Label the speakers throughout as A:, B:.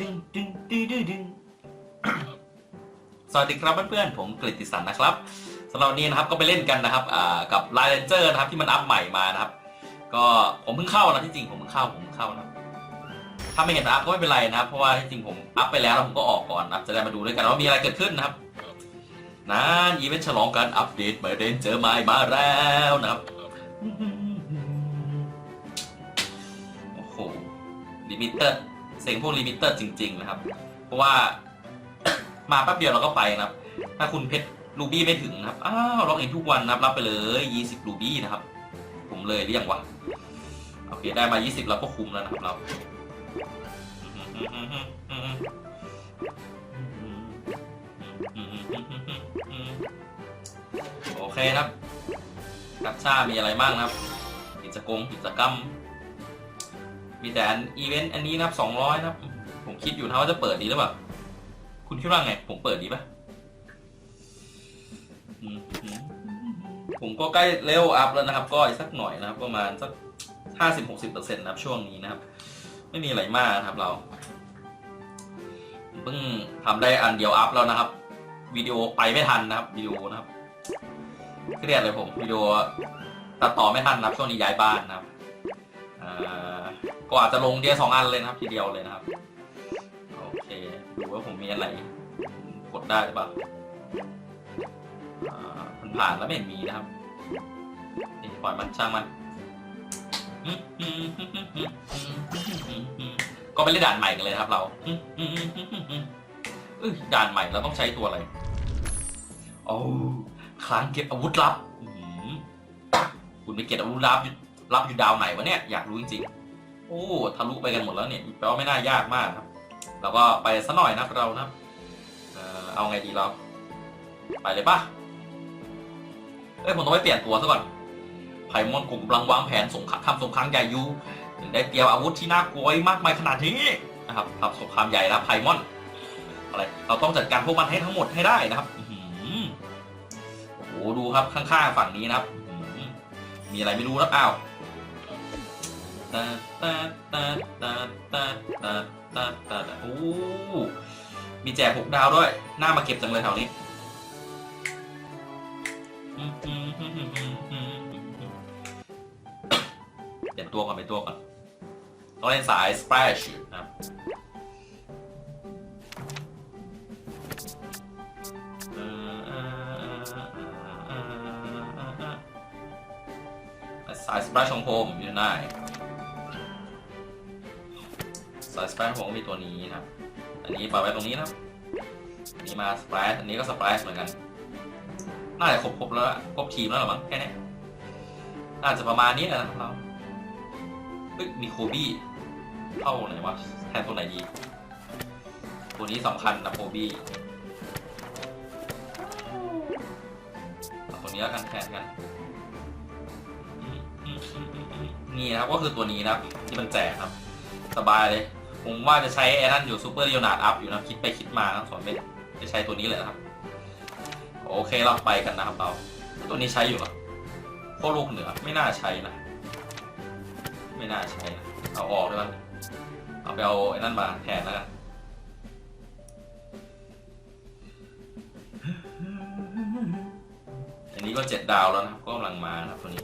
A: ดึงดึงดึงดึงดึงสวัสดีครับเพื่อนๆผมกฤติสันนะครับสำหรับวันนี้นะครับก็ไปเล่นกันนะครับกับไลเลนเจอร์นะครับที่มันอัพใหม่มานะครับ ก็ผมเพิ่งเข้านะที่จริงผมเพิ่งเข้าผมเพิ่งเข้านะถ้าไม่เห็นอัพก็ไม่เป็นไรนะครับ เพราะว่าที่จริงผมอัพไปแล้วผมก็ออกก่อนนะจะได้มาดูด้วยกันว่ามีอะไรเกิดขึ้นนะครับนั่นอีเวนต์ฉลองการอัปเดตเมเดนเจอร์ใหม่มาแล้วนะครับโอ้โหลิมิเตอร์ เสียงพวกลิมิเตอร์จริง ๆ นะครับ เพราะว่า มาแป๊บเดียวเราก็ไปนะครับ ถ้าคุณเพชรรูบี้ไม่ถึงนะครับ อ้าวล็อกอินทุกวันนะครับ รับไปเลย 20รูบี้นะครับ ผมเลยหรือยังวะ โอเค ได้มา 20 เราก็คุมแล้วนะครับเราโอเคครับกัปชามีอะไรบ้างนะครับ กิจกรรมกิจกรรม มีแต่อีเวนต์อันนี้นะครับ200นะครับ ผมคิดอยู่นะว่าจะเปิดดีหรือเปล่า คุณคิดว่าไง ผมเปิดดีปะอืมผมก็ใกล้เลเวลอัพแล้วนะครับ ก็อีกสักหน่อยนะครับ ประมาณสักห้าสิบหกสิบเปอร์เซ็นต์นะครับ ช่วงนี้นะครับ ไม่มีอะไรมากนะครับเราเพิ่งทำได้อันเดียวอัพแล้วนะครับวิดีโอไปไม่ทันนะครับวิดีโอนะครับเครียดเลยผมวิดีโอตัดต่อไม่ทันนะครับช่วงนี้ย้ายบ้านนะครับอ่า ก็อาจจะลงเดียวสองอันเลยนะครับ ทีเดียวเลยนะครับ โอเค ดูว่าผมมีอะไรกดได้หรือเปล่าอ่ามันผ่านแล้วไม่เห็นมีนะครับนี่ปล่อยมันช่างมัน ก็ไปเล่นด่านใหม่กันเลยครับ เราอ้ยด่านใหม่เราต้องใช้ตัวอะไรโอ้คลางเก็บอาวุธลับหือคุณไปเก็บอาวุธลับอยู่ลับอยู่ดาวไหนวะเนี่ย อยากรู้จริงๆ โอ้ทะลุไปกันหมดแล้วเนี่ยแปลว่าไม่น่ายากมากครับเราก็ไปสักหน่อยนะครับเรานะเออเอาไงดีเราไปเลยป่ะเอ้ยผมต้องไปเปลี่ยนตัวซะก่อนไผ่มอนกลุ่มกำลังวางแผนสงครามทำสงครามใหญ่ยูถึงได้เตรียมอาวุธที่น่ากลัวมากมายขนาดนี้นะครับทำสงครามใหญ่แล้วไผ่มอนอะไรเราต้องจัดการพวกมันให้ทั้งหมดให้ได้นะครับโอ้โหดูครับข้างๆฝั่งนี้นะครับมีอะไรไม่รู้นะอ้าว ตาตาตาตาตาตาตาตาตาโอ้มีแจกหกดาวด้วยน่ามาเก็บจังเลยแถวนี้ เปลี่ยนตัวก่อนเปลี่ยนตัวก่อนต้องเล่นสาย splash นะครับสาย splash ของผมอยู่ไหน สาย splash ของผมก็มีตัวนี้นะอันนี้ปาไว้ตรงนี้นะนนี้มา splash อันนี้ก็ splash เหมือนกัน น่าจะครบครบแล้วครบทีมแล้วหรอมั้งแค่นี้น่าจะประมาณนี้แหละนะเราเฮ้ยมีโคบี้เข้าไหนวะแทนตัวไหนดี ตัวนี้สำคัญนะโคบี้ตัวนี้แล้วกันแทนกันนี่นะครับก็คือตัวนี้นะที่มันแจกครับ สบายเลย ผมว่าจะใช้ไอ้นั่นอยู่ซูเปอร์เรียนาดอัพอยู่นะคิดไปคิดมานะสอนไม่จะใช้ตัวนี้เลยนะครับ โอเคเราไปกันนะครับเราตัวนี้ใช้อยู่หรอโคลูกเหนือไม่น่าใช้นะ ไม่น่าใช้นะเอาออกด้วยกันเอาไปเอาไอ้นั่นมาแทนแล้วกันอันนี้ก็เจ็ดดาวแล้วนะครับก็กำลังมาครับตัวนี้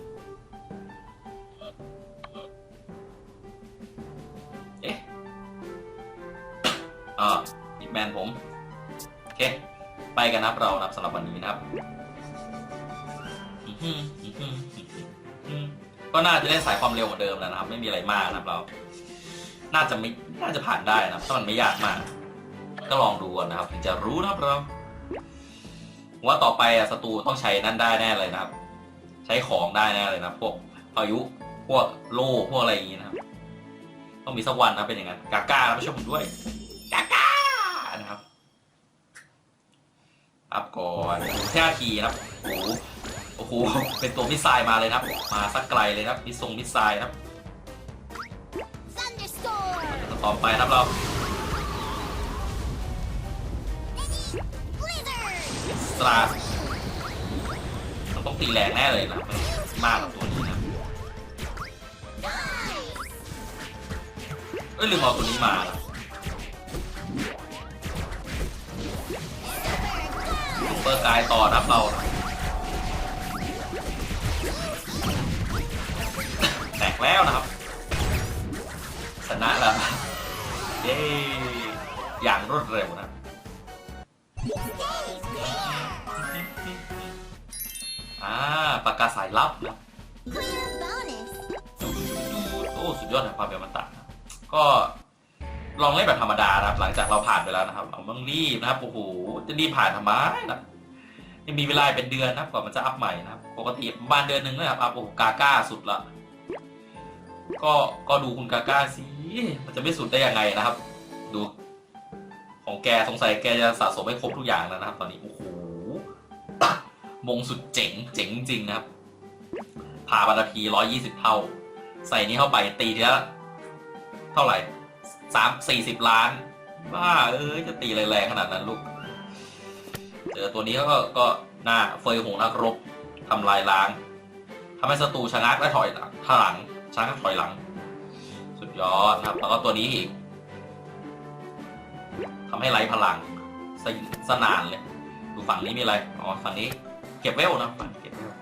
A: อีกแมนผม โอเค ไปกันนับเรานับสำหรับวันนี้นะครับ ก็น่าจะได้สายความเร็วเหมือนเดิมแล้วนะครับ ไม่มีอะไรมากนะครับเรา น่าจะไม่น่าจะผ่านได้นะครับถ้ามันไม่ยากมาก ก็ลองดูก่อนนะครับถึงจะรู้นะครับเราว่าต่อไปอะศัตรูต้องใช้นั่นได้แน่เลยนะครับ ใช้ของได้แน่เลยนะพวกพายุพวกโล่พวกอะไรอย่างงี้นะครับ ต้องมีสักวันนะเป็นอย่างนั้นกาก้าไม่ช่วยผมด้วย กาก้านะครับอัพก่อนแค่ทีนะครับโอ้โหโอ้โหเป็นตัวมิสไซล์มาเลยนะครับ มาสักไกลเลยนะครับมิสซงมิสไซล์นะครับต่อไปครับเราสตาร์ต้องตีแรงแน่เลยนะมากกว่าตัวนี้นะเอ้ยลืมเอาตัวนี้มา เปอร์กายต่อรับเรา แตกแล้วนะครับ ชนะแล้วเย้อย่างรวดเร็วนะอ่าปากกาสายลับนะโอ้ สุดยอดแห่งความเป็นอมตะนะก็ ลองเล่นแบบธรรมดานะครับ หลังจากเราผ่านไปแล้วนะครับเราต้องรีบนะครับโอ้โหจะรีบผ่านทำไมนะยังมีเวลาเป็นเดือนนะครับกว่ามันจะอัพใหม่นะครับปกติประมาณเดือนหนึ่งนะครับอัพโอ้โหกาก้าสุดละก็ก็ดูคุณกาก้าสิมันจะไม่สุดได้ยังไงนะครับ ดู ของแกสงสัยแกจะสะสมให้ครบทุกอย่างแล้วนะครับ ตอนนี้โอ้โหมงสุดเจ๋งเจ๋งจริงนะครับผ่าบานาทีร้อยยี่สิบเท่า ใส่นี้เข้าไปตีทีละเท่าไหร่ สามสี่สิบล้านบ้าเอ้ยจะตีแรงๆขนาดนั้นลูกเจอตัวนี้ก็ก็หน้าเฟยหงนักรบทำลายล้างทำให้ศัตรูชะงักและถอยหลังถหลังชะงักถอยหลัง สุดยอดนะครับ แล้วก็ตัวนี้อีกทำให้ไร้พลังสสนานเลยดูฝั่งนี้มีอะไรอ๋อฝั่งนี้ เก็บเวลนะฝั่งเก็บเวล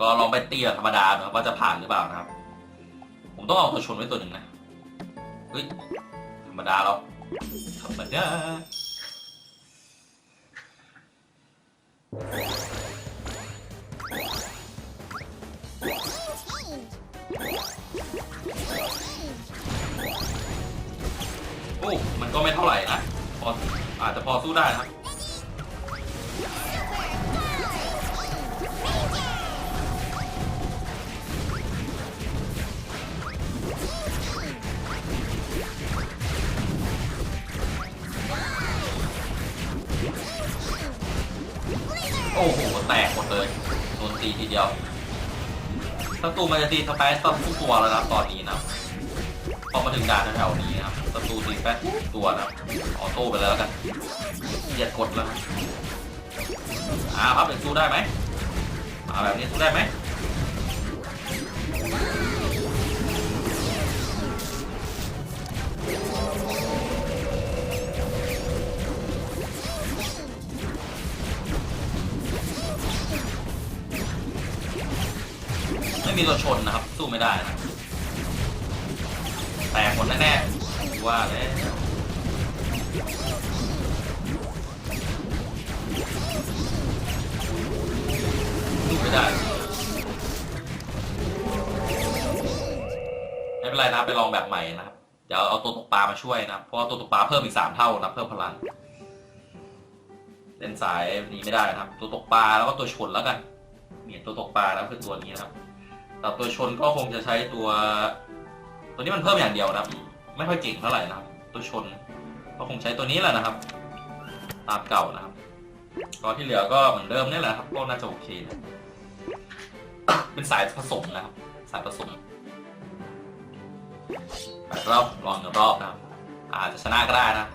A: ก็ลองไปตีแบบธรรมดาดูครับว่าจะผ่านหรือเปล่านะครับ ต้องเอาตัวชนไว้ตัวหนึ่งนะ เฮ้ย ธรรมดาเราธรรมดาโอ้ มันก็ไม่เท่าไหร่นะ พออาจจะพอสู้ได้นะครับ แตกหมดเลยโดนตีทีเดียวศัตรูมันจะตีสเปซต้องทุกตัวแล้วนะตอนนี้นะพอมาถึงด่านแถวนี้นะครับศัตรูตีสเปซทุกตัวนะออโต้ไปเลยแล้วกันเหยียดกดแล้วอ่าครับเป็นสู้ได้ไหมมาแบบนี้สู้ได้ไหม ม่มีตัวชนนะครับ สู้ไม่ได้นะแตกหมดแน่ๆว่าแล้วสู้ไม่ได้ไม่เป็นไรนะไปลองแบบใหม่นะครับเดี๋ยวเอาตัวตกปลามาช่วยนะเพราะว่าตัวตกปลาเพิ่มอีกสามเท่านะเพิ่มพลังเล่นสายนี้ไม่ได้นะครับ ตัวตกปลาแล้วก็ตัวชนแล้วกันเนี่ยตัวตกปลาแล้วคือตัวนี้นะครับ แต่ตัวชนก็คงจะใช้ตัว ตัวนี้มันเพิ่มอย่างเดียวนะครับ ไม่ค่อยเก่งเท่าไหร่นะครับ ตัวชนก็คงใช้ตัวนี้แหละนะครับ ตามเก่านะครับก็ที่เหลือก็เหมือนเดิมนี่แหละครับก็น่าจะโอเคนะเป็นสายผสมนะครับ สายผสมแปดรอบลองหนึ่งรอบนะครับ อาจจะชนะก็ได้นะ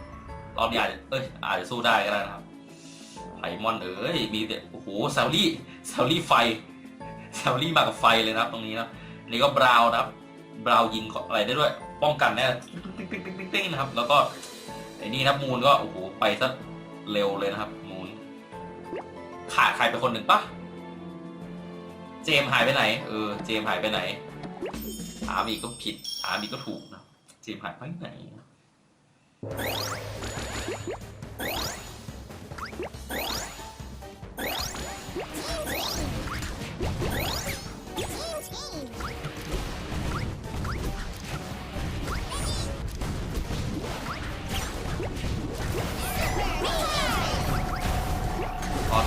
A: รอบนี้อาจจะเอ้ยอาจจะสู้ได้ก็ได้นะครับไพมอนเอ้ยมีแต่โอ้โหแซลลี่แซลลี่ไฟ แซลลี่มากับไฟเลยนะครับตรงนี้นะนี่ก็บราวนะครับบราวยิงอะไรได้ด้วย ป้องกันได้ติ๊งติ๊งติ๊งติ๊งติ๊งนะครับ แล้วก็ไอ้นี่นะมูนก็โอ้โหไปซะเร็วเลยนะครับ มูนขาดใครไปคนหนึ่งปะเจมหายไปไหนเออเจมหายไปไหนถามอีกก็ผิดถามอีกก็ถูกนะเจมหายไปไหน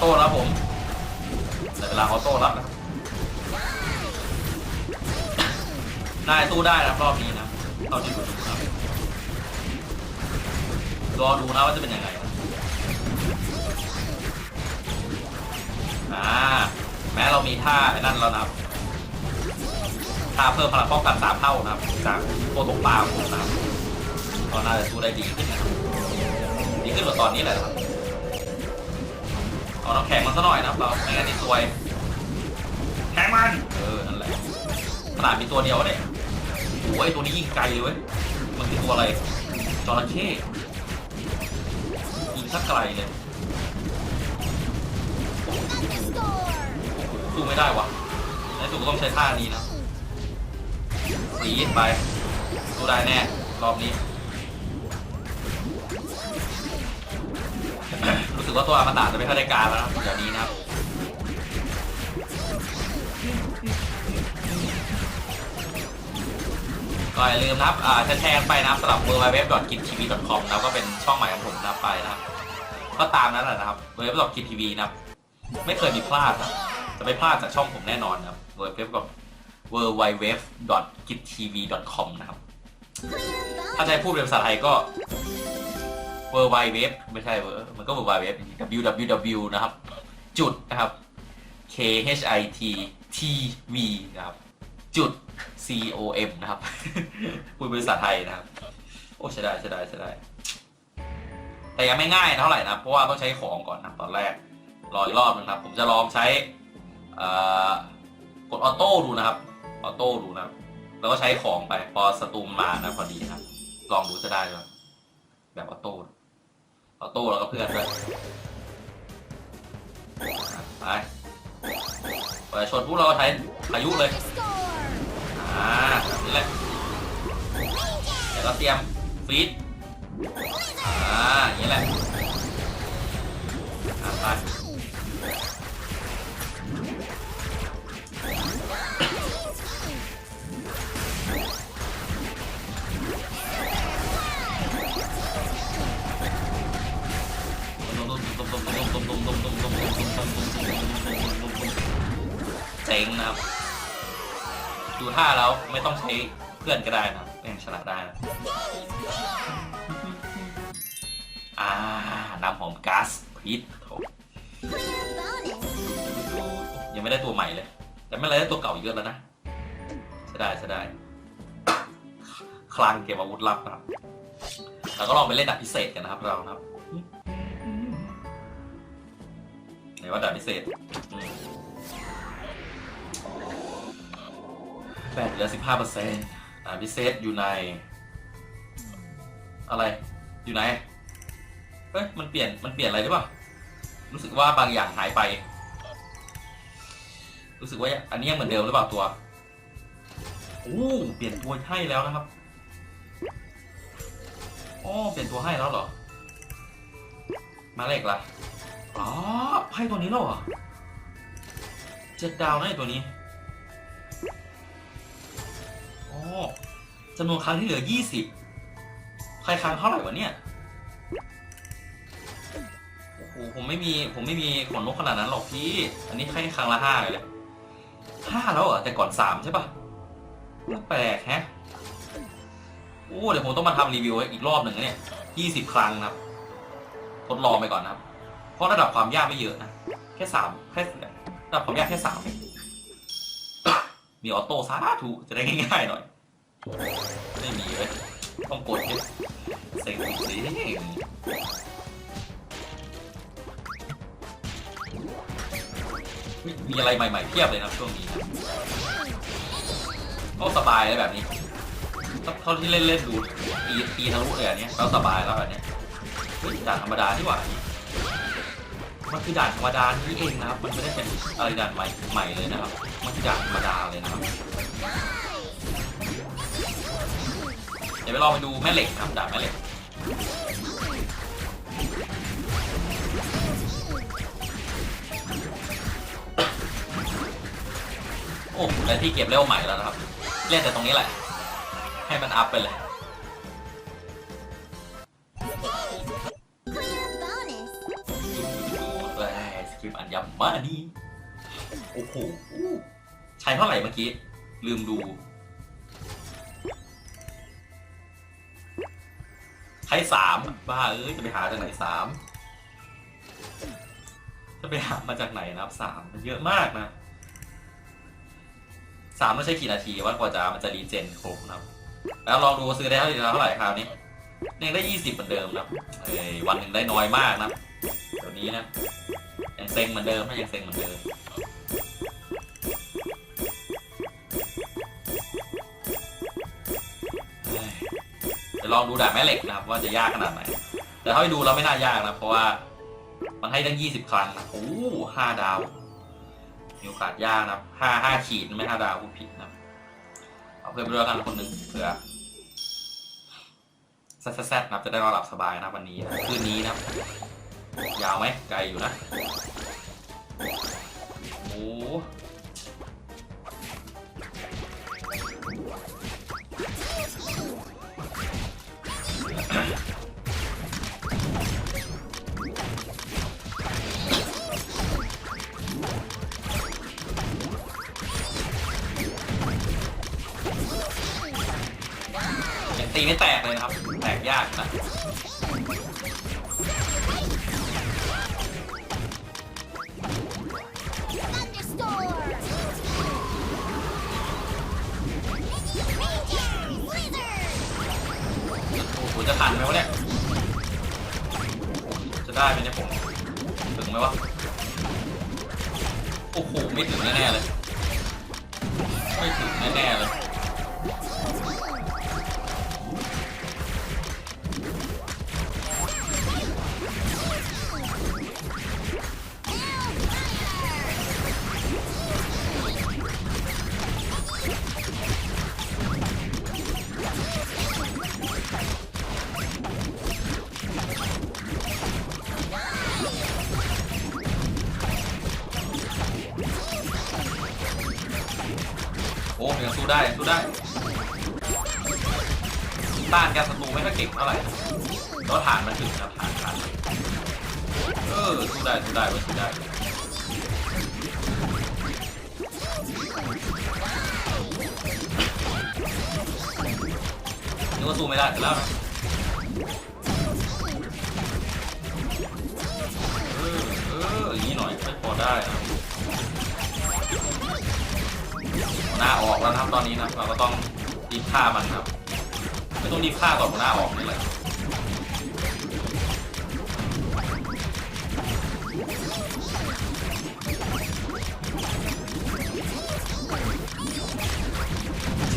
A: ต้แล้วผมแต่เวลาออโต้รับนะได้สู้ได้นะครับรอบนี้นะเท่าที่ดูครับรอดูนะว่าจะเป็นยังไงนะอ่าแม้เรามีท่าไอ้นั่นแล้วนะท่าเพิ่มพลังป้องกันสามเท่านะจากตัวตกปลาของผมนะครับก็น่าจะสู้ได้ดีขึ้นนะดีขึ้นกว่าตอนนี้แหละครับ เอาน้ำแข็งมาซะหน่อยนะครับเราไม่งั้นนี่ซวยแข็งมันเออนั่นแหละขนาดมีตัวเดียวเนี่ยโอ้ยตัวนี้ยิงไกลเลยเว้ยมันคือตัวอะไรจระเข้ถ้าไกลเลย
B: Thunderstorm!
A: สู้ไม่ได้วะในสุดก็ต้องใช้ท่านี้นะฟรีดไปสู้ได้แน่รอบนี้ รู้สึกว่าตัวอมตะจะไม่ค่อยได้การแล้วนะเดี๋ยวนี้นะครับก็อย่าลืมนะครับอ่าแชร์กันไปนะครับสำหรับ w w w k i t t v c o m นะครับก็เป็นช่องใหม่ของผมนะไปนะครับ ก็ตามนั้นแหละนะครับ w w w k i t t v นะครับ ไม่เคยมีพลาดนะจะไม่พลาดจากช่องผมแน่นอนนะครับ w w w w w w k i t t v c o m นะครับ ถ้าจะให้พูดเป็นภาษาไทยก็ w w w ไม่ใช่เวอร์มันก็ w w w www นะครับ จุดนะครับ k h i t t v นะครับ จุด c o m นะครับพูดเป็นภาษาไทยนะครับ โอ้ใช่ได้ใช่ได้ใช่ได้ แต่ยังไม่ง่ายเท่าไหร่นะ เพราะว่าต้องใช้ของก่อนนะตอนแรก รออีกรอบนึงนะครับ ผมจะลองใช้กดออโต้ดูนะครับ ออโต้ดูนะครับ แล้วก็ใช้ของไปพอสตูมมานะพอดีนะครับ ลองดูจะได้ไหมแบบออโต้ ออโต้แล้วก็เพื่อนด้วยไปปชนพวกเราใช้พายุเลย อ่าแบบนี่แหละเดี๋ยวเราเตรียมฟีดอ่าอย่างนี้แหละอ่าไป เจ๋งนะครับ ดูท่าแล้วไม่ต้องใช้เพื่อนก็ได้นะครับก็ยังชนะได้นะอ่าน้ำหอมก๊าซพิษยังไม่ได้ตัวใหม่เลย แต่ไม่ไรได้ตัวเก่าเยอะแล้วนะใช่ได้ใช่ได้ คลังเก็บอาวุธลับนะครับ แล้วก็ลองไปเล่นดาบพิเศษกันนะครับเรานะครับ ไหนว่าดาบพิเศษแบตเหลือสิบห้าเปอร์เซ็นต์ดาบพิเศษอยู่ใน อะไร อยู่ไหน เฮ้ย มันเปลี่ยน มันเปลี่ยนอะไรหรือเปล่า รู้สึกว่าบางอย่างหายไป รู้สึกว่าอันนี้ยังเหมือนเดิมหรือเปล่าตัวโอ้เปลี่ยนตัวให้แล้วนะครับอ๋อเปลี่ยนตัวให้แล้วเหรอ มาเลขละ อ๋อให้ตัวนี้แล้วเหรอเจ็ดดาวนะไอ้ตัวนี้โอ๋อจำนวนครั้งที่เหลือยี่สิบใครครั้งเท่าไหร่วะเนี่ยโอ้โหผมไม่มีผมไม่มีขนนกขนาดนั้นหรอกพี่ อันนี้แค่ครั้งละห้าเลยห้าแล้วเหรอแต่ก่อนสามใช่ปะแปลกแฮะโอ้เดี๋ยวผมต้องมาทำรีวิวอีกรอบหนึ่งเนี่ยยี่สิบครั้งนะครับ ทดลองไปก่อนนะครับ เพราะระดับความยากไม่เยอะนะ แค่สามแค่ระดับความยากแค่สามมีออโต้สาธุจะได้ง่ายๆหน่อย ไม่มีเลยต้องกดดิเซ็งสิมีอะไรใหม่ๆเพียบเลยครับช่วงนี้ก็สบายเลยแบบนี้เท่าที่เล่นเล่นๆดูตีตีทะลุเลยอันเนี้ยก็สบายแล้วแบบนี้ยเฮ้ยด่านธรรมดาที่หว่านี่ มันคือด่านธรรมดานี่เองนะครับ มันไม่ได้เป็นอะไรด่านใหม่ใหม่เลยนะครับ มันคือด่านธรรมดาเลยนะครับ เดี๋ยวไปลองไปดูแม่เหล็กนะครับด่านแม่เหล็กโอ้และที่เก็บเลเวใหม่แล้วนะครับ เล่นแต่ตรงนี้แหละ ให้มันอัพไปเลย อันยำมานี่โอ้โหใช้เท่าไหร่เมื่อกี้ ลืมดู ใช้สามบ้าเอ้ย จะไปหาจากไหนสามจะไปหามาจากไหนนะครับสามมันเยอะมากนะสามต้องใช้กี่นาทีว่ากว่าจะมันจะรีเจนครบนะครับ แล้วลองดูซื้อได้เท่าไหร่เท่าไหร่คราวนี้ยังได้ยี่สิบเหมือนเดิมนะครับวันหนึ่งได้น้อยมากนะเดี๋ยวนี้นะ ยังเซ็งเหมือนเดิมนะยังเซ็งเหมือนเดิมเฮ้ยเดี๋ยวลองดูดาบแม่เหล็กนะครับ ว่าจะยากขนาดไหน แต่ถ้าไปดูเราไม่น่ายากนะเพราะว่ามันให้ตั้งยี่สิบครั้งนะโอ้ห้าดาวมีโอกาสยากนะครับห้าห้าขีดไม่ห้าดาวผู้ผิดนะเอาเพื่อนไปด้วยกันคนหนึ่งเผื่อแซดแซดนะครับจะได้นอนหลับสบายนะวันนี้นะคืนนี้นะครับ ยาวไหมไกลอยู่นะโอ้ยังตีไม่แตกเลยนะครับ แตกยากนะ ถึงแน่ๆเลย ก็ฐานมันถึงครับฐานฐานเออสู้ได้สู้ได้เว้ยสู้ได้นึกว่าสู้ไม่ได้แต่แล้วนะเออเอออย่างนี้หน่อยไม่พอได้นะหน้าออกแล้วนะครับตอนนี้นะเราก็ต้องรีบฆ่ามันครับไม่ต้องรีบฆ่าก่อนหัวหน้าออกนี่แหละ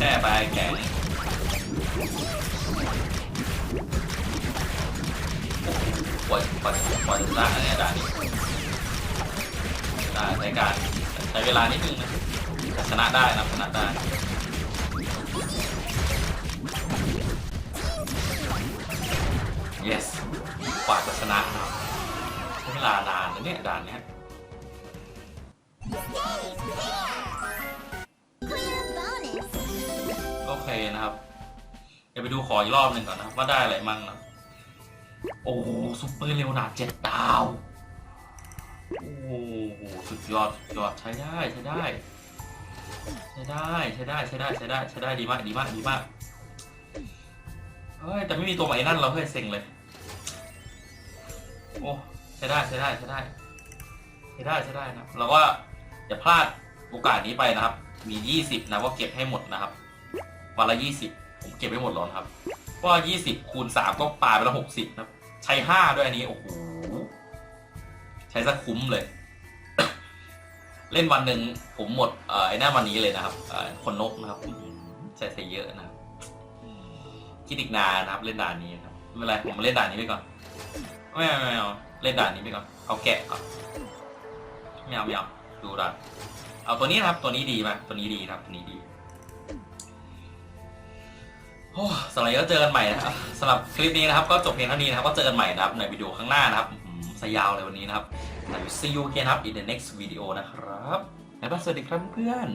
A: แช่ไปแข็งปล่อยปล่อยปล่อยได้นะเนี่ยด่านนี้ในการใช้เวลานิดนึงนะชนะได้นะชนะได้ yes กว่าจะชนะครับใช้เวลานานนะเนี่ยด่านเนี้ เดี๋ยวไปดูขออีกรอบหนึ่งก่อนนะว่าได้อะไรมั่งนะโอ้โหซุปเปอร์เร็วหนาเจ็ดดาว โอ้โหสุดยอดสุดยอดใช้ได้ใช้ได้ใช้ได้ใช้ได้ใช้ได้ใช้ได้ใช้ได้ดีมากดีมากดีมากเฮ้ยแต่ไม่มีตัวใหม่นั่นเราเฮ้ยเซ็งเลยโอ้ใช้ได้ใช้ได้ใช้ได้ใช้ได้ใช้ได้นะเราก็อย่าพลาดโอกาสนี้ไปนะครับ มี 20 นะว่าเก็บให้หมดนะครับ วันละ 20 ผมเก็บไว้หมดแล้วนครับเพราะว่า20คูณ3ก็ปาไปละ60นะครับใช้5ด้วยอันนี้โอ้โหใช้ซะคุ้มเลย เล่นวันหนึ่งผมหมดเอ่อไอ้หน้าวันนี้เลยนะครับเอ่อคนนกนะครับใช้ใช้เยอะนะครับคิดอีกนานนะครับ เล่นด่านนี้ครับไม่เป็นไรผมเล่นด่านนี้ไปก่อนไม่เอาไม่เอาเล่นด่านนี้ไปก่อนเอาแกะก่อนไม่เอาไม่เอาดูด่านเอาตัวนี้นะครับตัวนี้ดีมากตัวนี้ดีครับตัวนี้ดี โอ้สำหรับวันนี้ก็เจอกันใหม่นะครับสำหรับคลิปนี้นะครับ ก็จบเพียงเท่านี้นะครับ ก็เจอกันใหม่นะครับในวิดีโอข้างหน้านะครับสยาวเลยวันนี้นะครับ I will see you again ครับ in the next video นะครับบ๊ายบายสวัสดีครับเพื่อน